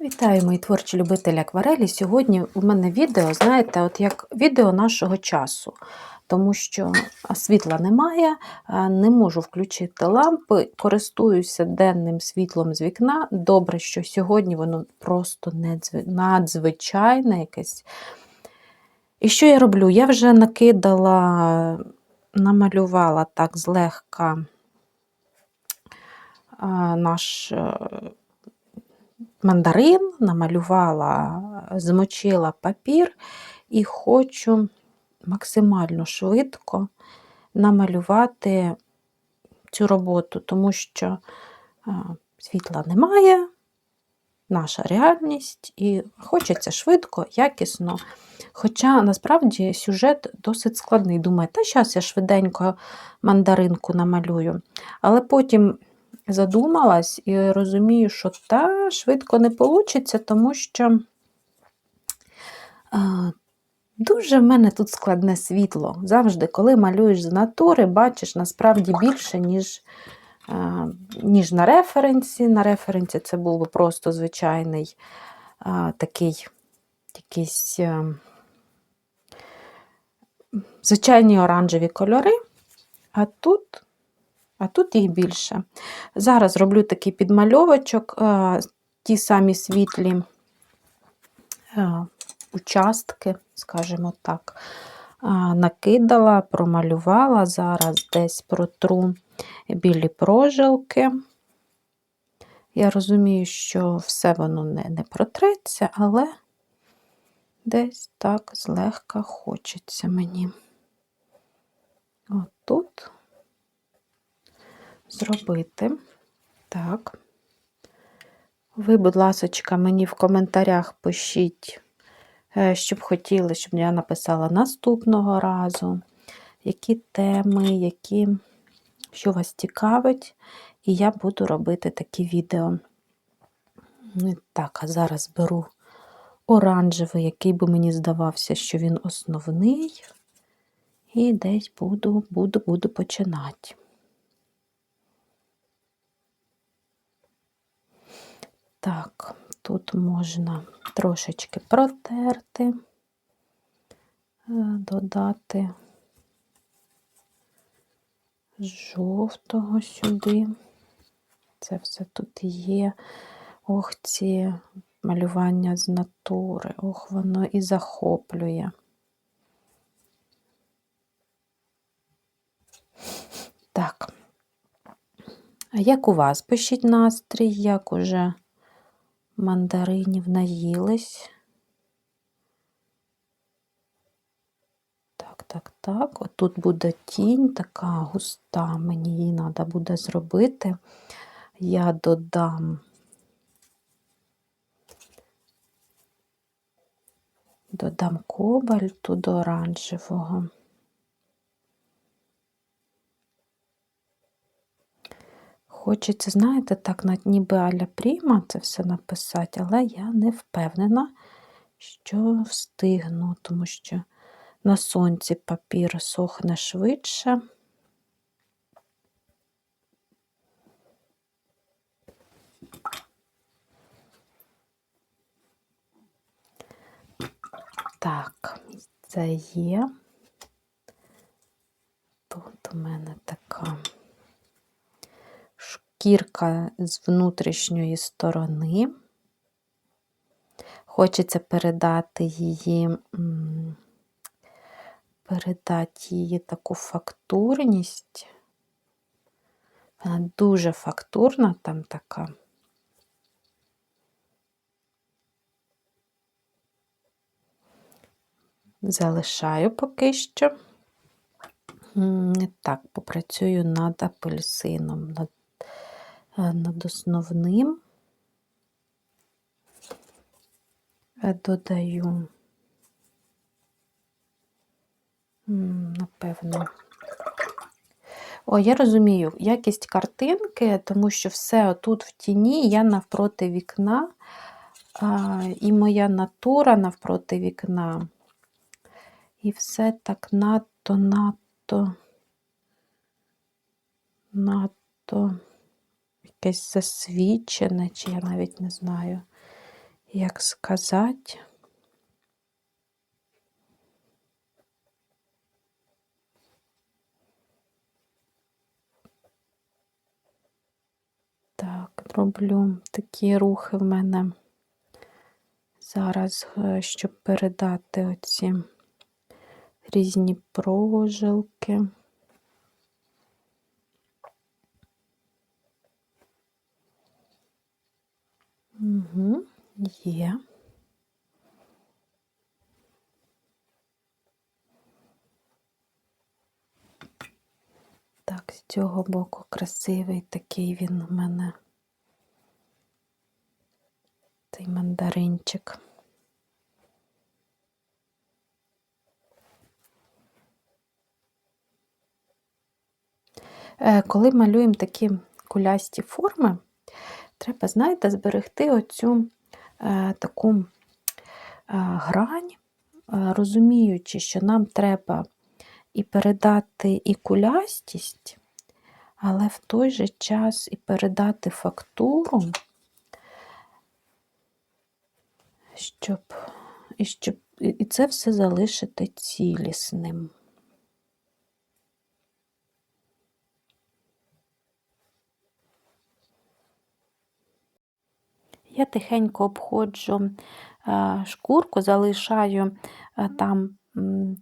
Вітаю, мої творчі любителі акварелі. Сьогодні у мене відео, знаєте, от як відео нашого часу, тому що світла немає, не можу включити лампи, користуюся денним світлом з вікна. Добре, що сьогодні воно просто надзвичайне якесь. І що я роблю? Я вже накидала, намалювала так злегка наш мандарин, намалювала, змочила папір і хочу максимально швидко намалювати цю роботу, тому що світла немає, наша реальність, і хочеться швидко, якісно. Хоча насправді сюжет досить складний. Думаю, та зараз я швиденько мандаринку намалюю. Але потім задумалась і розумію, що та швидко не вийде, тому що дуже в мене тут складне світло. Завжди, коли малюєш з натури, бачиш насправді більше, ніж ніж на референсі. На референсі це був би просто звичайний такий якийсь звичайні оранжеві кольори, а тут а тут їх більше. Зараз роблю такий підмальовочок, е, ті самі світлі е, участки, скажімо так, е, накидала, промалювала, зараз десь протру білі прожилки. Я розумію, що все воно не, не протреться, але десь так злегка хочеться мені. Отут зробити. Так. Ви, будь ласка, мені в коментарях пишіть, е, щоб хотіли, щоб я написала наступного разу, які теми, які, що вас цікавить, і я буду робити такі відео. Так, а зараз беру оранжевий, який би мені здавався, що він основний. І десь буду, буду, буду починати. Так, тут можна трошечки протерти, е, додати жовтого сюди. Це все тут є. Ох, ці малювання з натури, ох, воно і захоплює. Так, а як у вас пишіть настрій, як уже мандаринів наїлись. Так, так, так. Отут буде тінь, така густа, мені її треба буде зробити. Я додам. Додам кобальту до оранжевого. Хочеться, знаєте, так, ніби аля пріма це все написати, але я не впевнена, що встигну, тому що на сонці папір сохне швидше. Так, це є. Тут у мене така шкірка з внутрішньої сторони. Хочеться передати її, передати її таку фактурність. Вона дуже фактурна там така. Залишаю поки що. Так, попрацюю над апельсином, над над основним е, додаю, напевно, о, я розумію, якість картинки, тому що все отут в тіні, я навпроти вікна, і моя натура навпроти вікна. І все так надто, надто, надто якесь засвідчене, чи я навіть не знаю, як сказати. Так, роблю такі рухи в мене зараз, е, щоб передати оці різні прожилки. Є. Так, з цього боку красивий такий він у мене. Цей мандаринчик. Е, коли малюємо такі кулясті форми, треба, знаєте, зберегти оцю таку е, грань, е, розуміючи, що нам треба і передати і кулястість, але в той же час і передати фактуру, щоб, і, щоб, і це все залишити цілісним. Я тихенько обходжу е, шкурку, залишаю е, там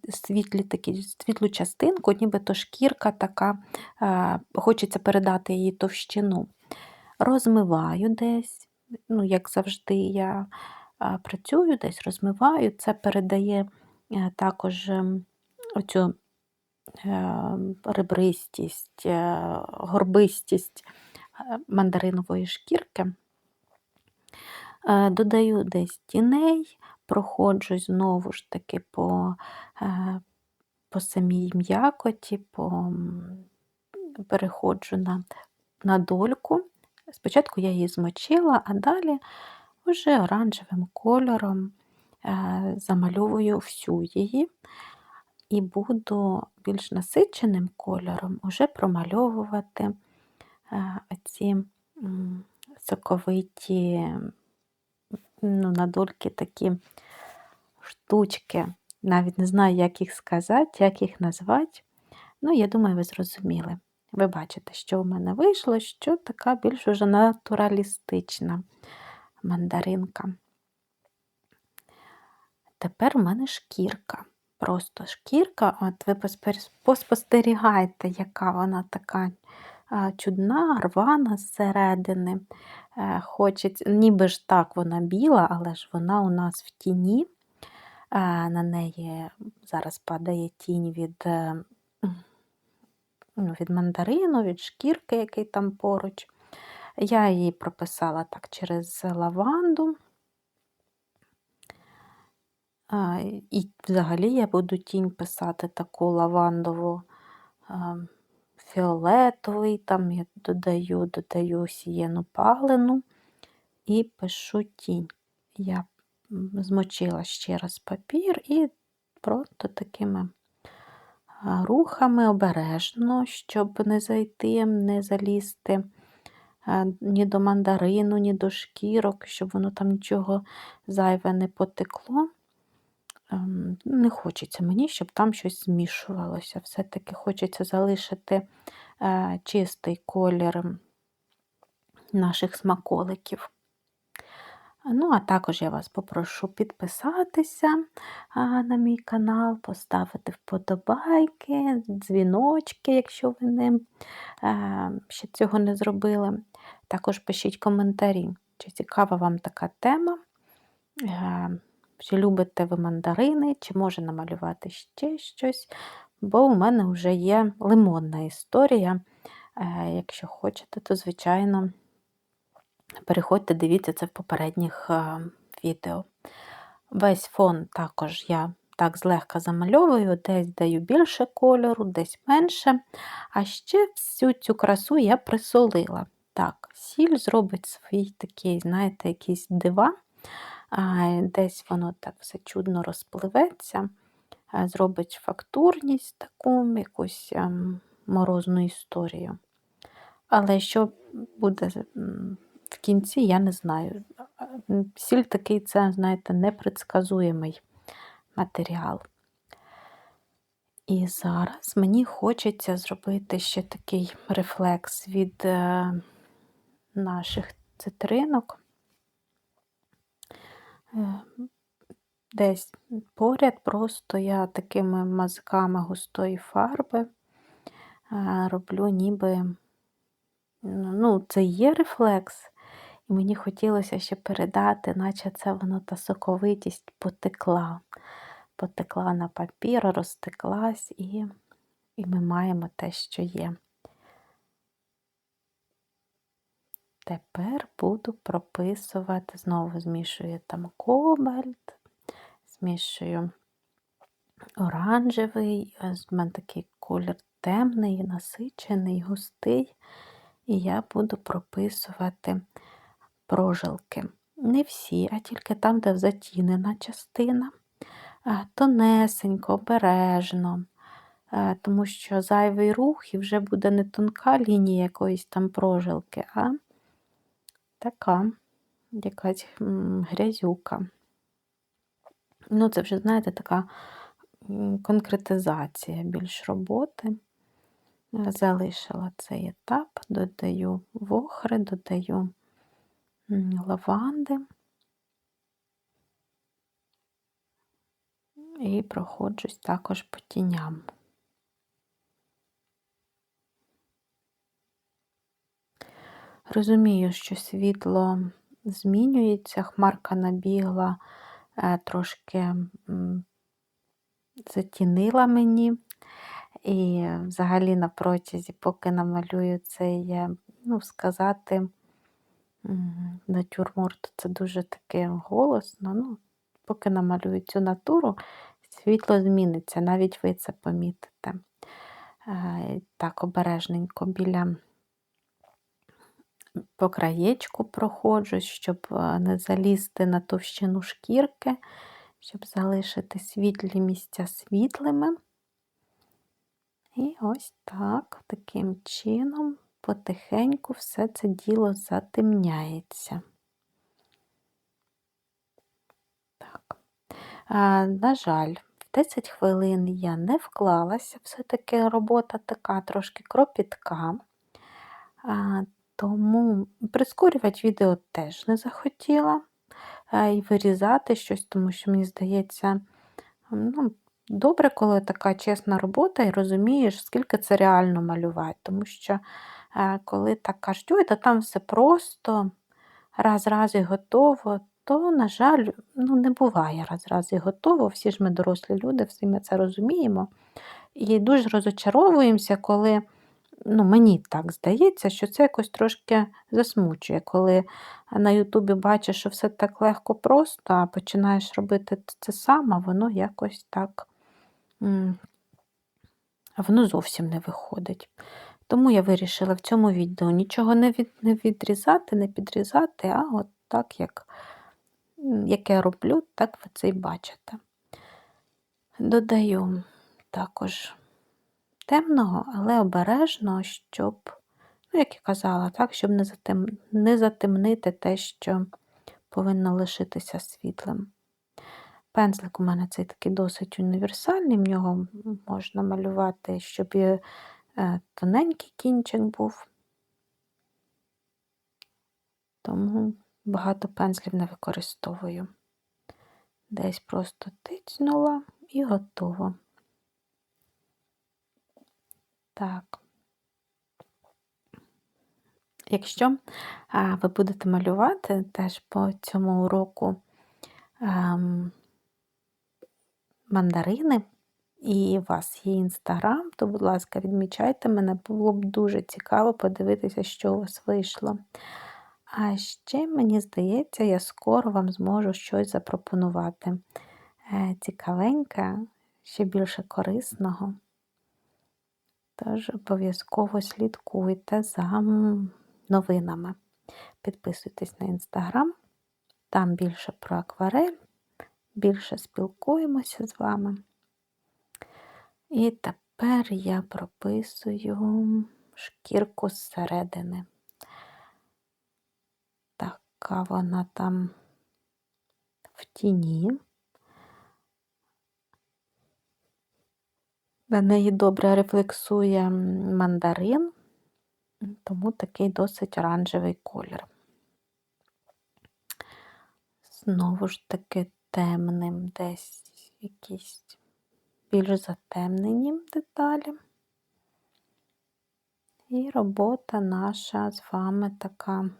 світлі такі, світлу частинку, нібито шкірка така, е, хочеться передати її товщину. Розмиваю десь, ну, як завжди, я працюю, десь розмиваю, це передає також оцю ребристість, горбистість мандаринової шкірки. Е, додаю десь тіней, проходжусь знову ж таки по е, по самій м'якоті, по, переходжу на, на дольку. Спочатку я її змочила, а далі вже оранжевим кольором е, замальовую всю її і буду більш насиченим кольором вже промальовувати ці соковиті ну, на дольки такі штучки. Навіть не знаю, як їх сказати, як їх назвати. Ну, я думаю, ви зрозуміли. Ви бачите, що в мене вийшло, що така більш уже натуралістична мандаринка. Тепер у мене шкірка. Просто шкірка, от ви поспостерігайте, яка вона така чудна, рвана зсередини. Е, хочеться, ніби ж так вона біла, але ж вона у нас в тіні. Е, на неї зараз падає тінь від е, ну, від мандарину, від шкірки, який там поруч. Я її прописала так через лаванду. І взагалі я буду тінь писати таку лавандову фіолетовий, там я додаю, додаю сієну палену і пишу тінь. Я змочила ще раз папір і просто такими рухами обережно, щоб не зайти, не залізти ні до мандарину, ні до шкірок, щоб воно там нічого зайве не потекло. Ем, не хочеться мені, щоб там щось змішувалося. Все-таки хочеться залишити е, чистий колір наших смаколиків. Ну, а також я вас попрошу підписатися на мій канал, поставити вподобайки, дзвіночки, якщо ви не, е, ще цього не зробили. Також пишіть коментарі, чи цікава вам така тема. Чи любите ви мандарини, чи може намалювати ще щось, бо у мене вже є лимонна історія. Е, якщо хочете, то, звичайно, переходьте, дивіться це в попередніх е, відео. Весь фон також я так злегка замальовую, десь даю більше кольору, десь менше. А ще всю цю красу я присолила. Так, сіль зробить свій такий, знаєте, якийсь дива десь воно так все чудно розпливеться, зробить фактурність таку, якусь ем, морозну історію. Але що буде в кінці я не знаю. Сіль такий, це, знаєте, непредсказуємий матеріал. І зараз мені хочеться зробити ще такий рефлекс від е, наших цитринок. Е, Десь поряд просто я такими мазками густої фарби е, роблю ніби, ну, це є рефлекс, і мені хотілося ще передати, наче це воно та соковитість потекла. Потекла на папір, розтеклась, і, і ми маємо те, що є. Тепер буду прописувати, знову змішую там кобальт, змішую оранжевий, е, з мене такий колір темний, насичений, густий, і я буду прописувати прожилки. Не всі, а тільки там, де затінена частина, е, тонесенько, обережно, е, тому що зайвий рух і вже буде не тонка лінія якоїсь там прожилки, а така якась грязюка. Ну, це вже, знаєте, така конкретизація більш роботи. Залишила цей етап, додаю вохри, додаю лаванди і проходжусь також по тіням. Розумію, що світло змінюється, хмарка набігла, е, трошки затінила мені. І взагалі на протязі, поки намалюю цей, ну, сказати, натюрморт, це дуже таке голосно. Ну, Поки намалюю цю натуру, світло зміниться, навіть ви це помітите. Е, так, обережненько біля по краєчку проходжу, щоб е, не залізти на товщину шкірки, щоб залишити світлі місця світлими. І ось так, таким чином, потихеньку все це діло затемняється. Так. А, На жаль, в 10 хвилин я не вклалася, все-таки робота така трошки кропітка. Тому прискорювати відео теж не захотіла і вирізати щось, тому що, мені здається, ну, добре, коли така чесна робота і розумієш, скільки це реально малювати. Тому що, е, коли так кажуть, ой, та там все просто, раз-раз і готово, то, на жаль, ну, не буває раз-раз і готово. Всі ж ми дорослі люди, всі ми це розуміємо. І дуже розочаровуємося, коли ну, мені так здається, що це якось трошки засмучує, коли на Ютубі бачиш, що все так легко просто, а починаєш робити це саме, воно якось так воно зовсім не виходить. Тому я вирішила в цьому відео нічого не від, не відрізати, не підрізати, а от так, як, як я роблю, так ви це і бачите. Додаю також темного, але обережно, щоб, ну, як я казала, так, щоб не, затем... не затемнити те, що повинно лишитися світлим. Пензлик у мене цей такий досить універсальний, в нього можна малювати, щоб і е, тоненький кінчик був. Тому багато пензлів не використовую. Десь просто тицнула і готово. Так. Якщо ви будете малювати теж по цьому уроку ем, мандарини, і у вас є інстаграм, то, будь ласка, відмічайте мене, було б дуже цікаво подивитися, що у вас вийшло. А ще, мені здається, я скоро вам зможу щось запропонувати. Е, цікавеньке, ще більше корисного. Тож обов'язково слідкуйте за новинами. Підписуйтесь на інстаграм, там більше про акварель, більше спілкуємося з вами. І тепер я прописую шкірку зсередини. яка вона там в тіні. На неї добре рефлексує мандарин, тому такий досить оранжевий колір. Знову ж таки темним десь якісь більш затемнені деталі. І робота наша з вами така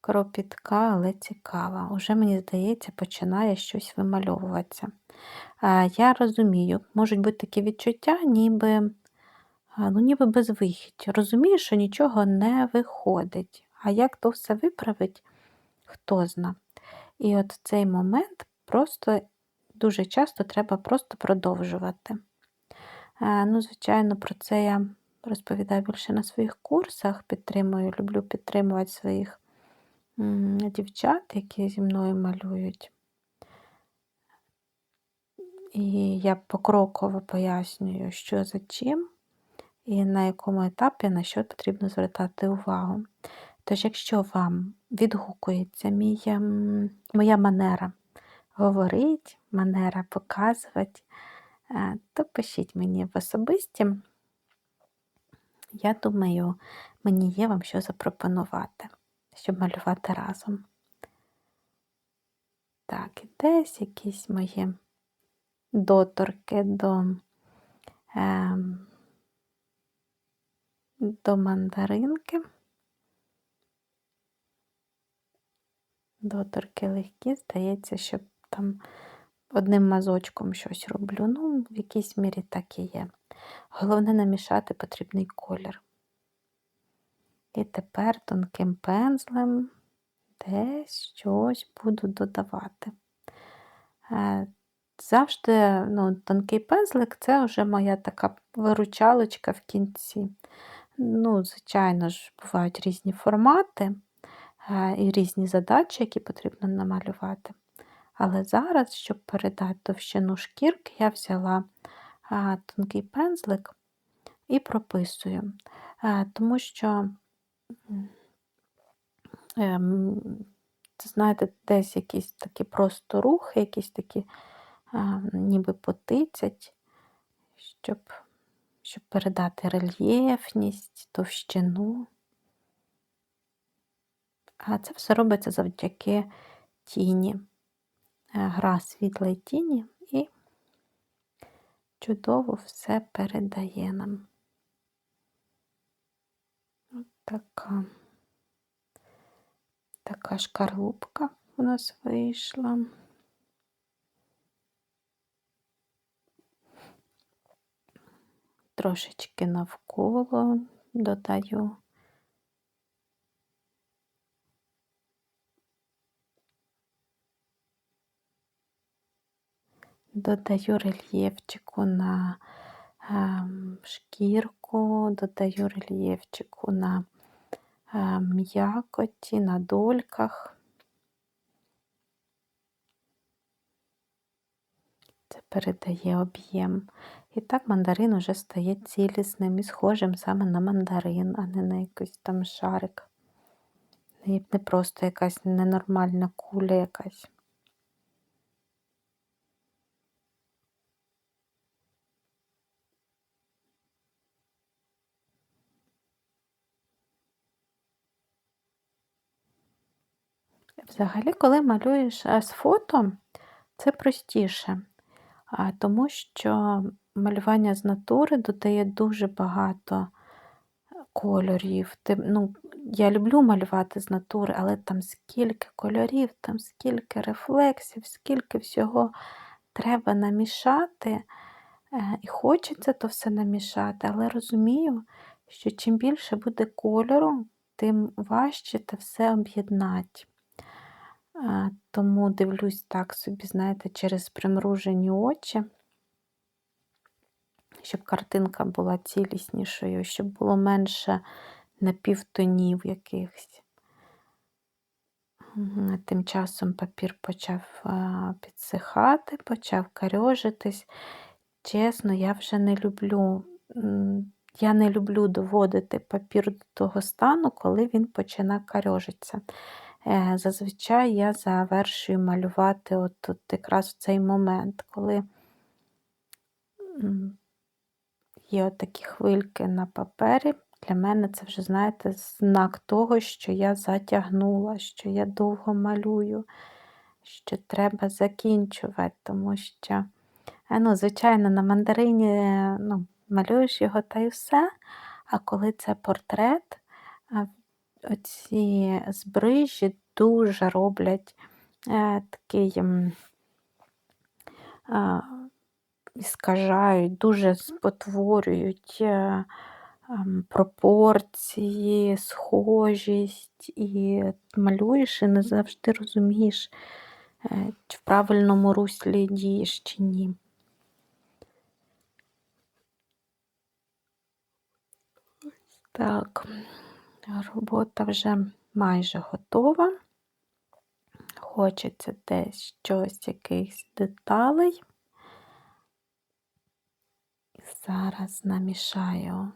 кропітка, але цікава. Уже, мені здається, починає щось вимальовуватися. Я розумію, можуть бути такі відчуття, ніби ну, ніби безвихідь. Розумію, що нічого не виходить. А як то все виправить, хто зна. І от в цей момент просто дуже часто треба просто продовжувати. Ну, Звичайно, про це я розповідаю більше на своїх курсах, підтримую, люблю підтримувати своїх дівчат, які зі мною малюють. І я покроково пояснюю, що за чим, і на якому етапі на що потрібно звертати увагу. Тож, якщо вам відгукується мій, ем, моя манера говорити, манера показувати, е, то пишіть мені в особисті. Я думаю, мені є вам що запропонувати, щоб малювати разом. Так, і десь якісь мої доторки до е, до мандаринки. Доторки легкі, здається, що там одним мазочком щось роблю. Ну, в якійсь мірі так і є. Головне намішати потрібний колір. І тепер тонким пензлем десь щось буду додавати. Е, завжди ну, тонкий пензлик це вже моя така виручалочка в кінці. Ну, Звичайно ж, бувають різні формати е, і різні задачі, які потрібно намалювати. Але зараз, щоб передати товщину шкірки, я взяла тонкий пензлик і прописую, тому що, знаєте, десь якісь такі просто рухи, якісь такі ніби потицять, щоб щоб передати рельєфність, товщину. А це все робиться завдяки тіні. Е, гра світла і тіні і чудово все передає нам. От така, така шкарлупка у нас вийшла. Трошечки навколо додаю Додаю рельєфчику на ем, шкірку, додаю рельєфчику на м'якоті, на дольках. Це передає об'єм. І так мандарин уже стає цілісним і схожим саме на мандарин, а не на якийсь там шарик. Не просто якась ненормальна куля якась. Взагалі, коли малюєш е, з фото, це простіше, тому що малювання з натури додає дуже багато кольорів. ну, Я люблю малювати з натури, але там скільки кольорів, там скільки рефлексів, скільки всього треба намішати. Е, і хочеться то все намішати, але розумію, що чим більше буде кольору, тим важче це все об'єднати. Тому дивлюсь так собі, знаєте, через примружені очі, щоб картинка була ціліснішою, щоб було менше напівтонів якихось. Тим часом папір почав підсихати, почав карьожитись. Чесно, я вже не люблю я не люблю доводити папір до того стану, коли він починає карьожитися. Е, Зазвичай я завершую малювати от, от якраз в цей момент, коли є от такі хвильки на папері. Для мене це вже, знаєте, знак того, що я затягнула, що я довго малюю, що треба закінчувати, тому що, е, ну, звичайно, на мандарині е, ну, малюєш його та й все. А коли це портрет, оці збрижі дуже роблять е, такий. а, іскажають, дуже спотворюють е, ем, пропорції, схожість, і малюєш і не завжди розумієш, е, чи в правильному руслі дієш чи ні. Так, робота вже майже готова. Хочеться десь щось, якихось деталей. Зараз намішаю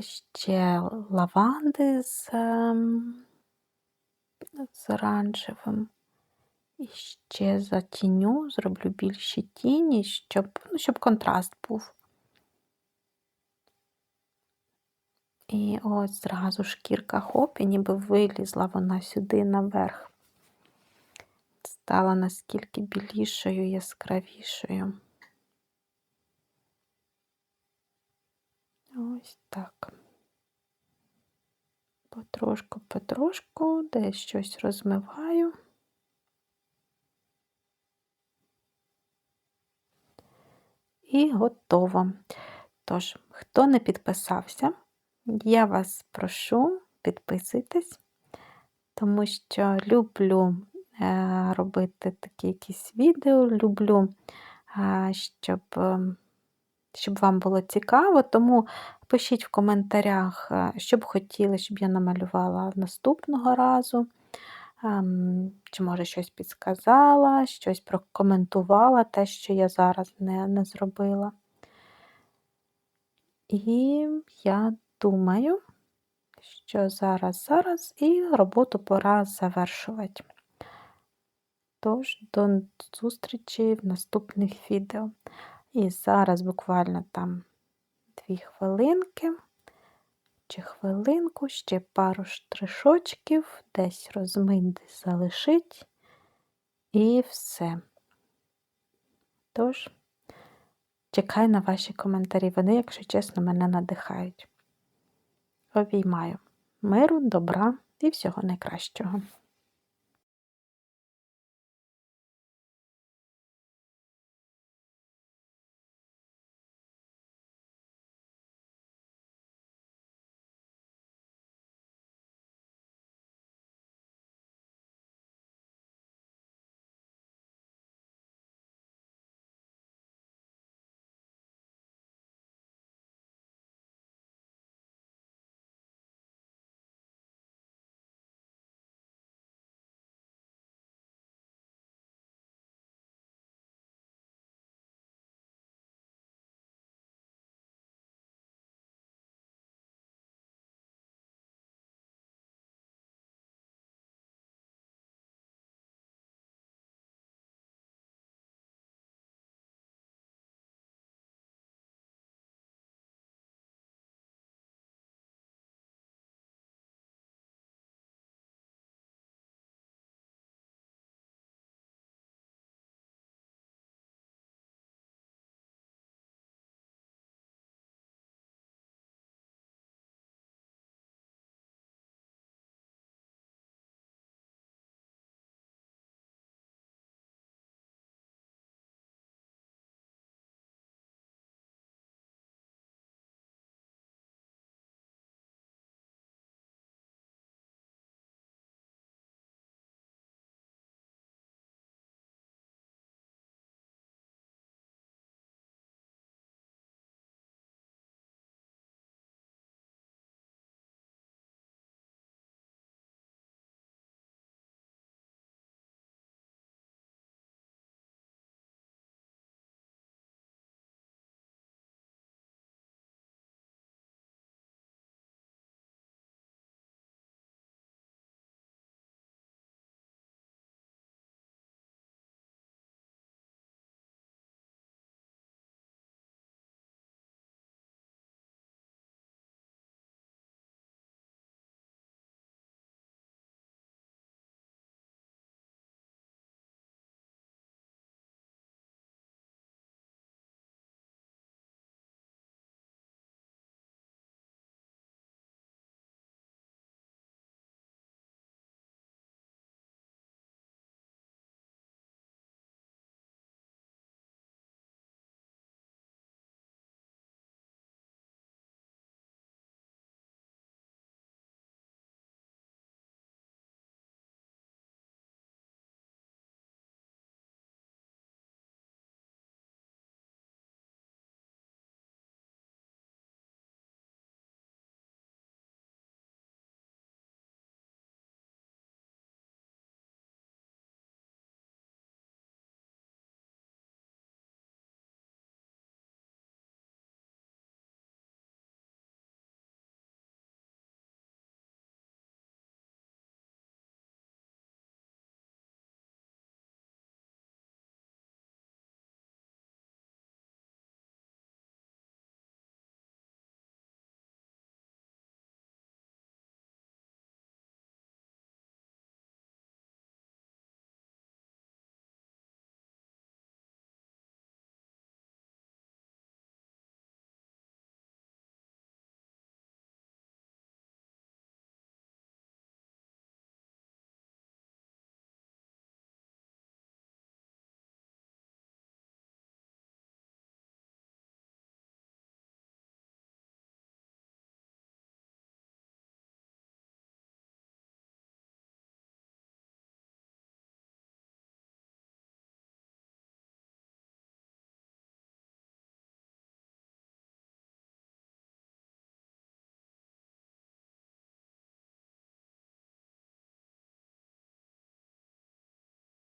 ще лаванди з, ем, з оранжевим. І ще затіню, зроблю більші тіні, щоб, ну, щоб контраст був. І ось зразу шкірка хоп, і ніби вилізла вона сюди наверх. Стала наскільки білішою, яскравішою. Ось так. Потрошку, потрошку, десь щось розмиваю. І готово. Тож, хто не підписався, я вас прошу, підписуйтесь, тому що люблю е, робити такі якісь відео, люблю, е, щоб, е, щоб вам було цікаво, тому пишіть в коментарях, що б хотіли, щоб я намалювала наступного разу. Ем, Чи, може, щось підсказала, щось прокоментувала, те, що я зараз не, не зробила. І я думаю, що зараз, зараз і роботу пора завершувати. Тож, до зустрічі в наступних відео. І зараз буквально там дві хвилинки чи хвилинку, ще пару штришочків, десь розмить, десь залишить, і все. Тож, чекаю на ваші коментарі. Вони, якщо чесно, мене надихають. Обіймаю миру, добра і всього найкращого.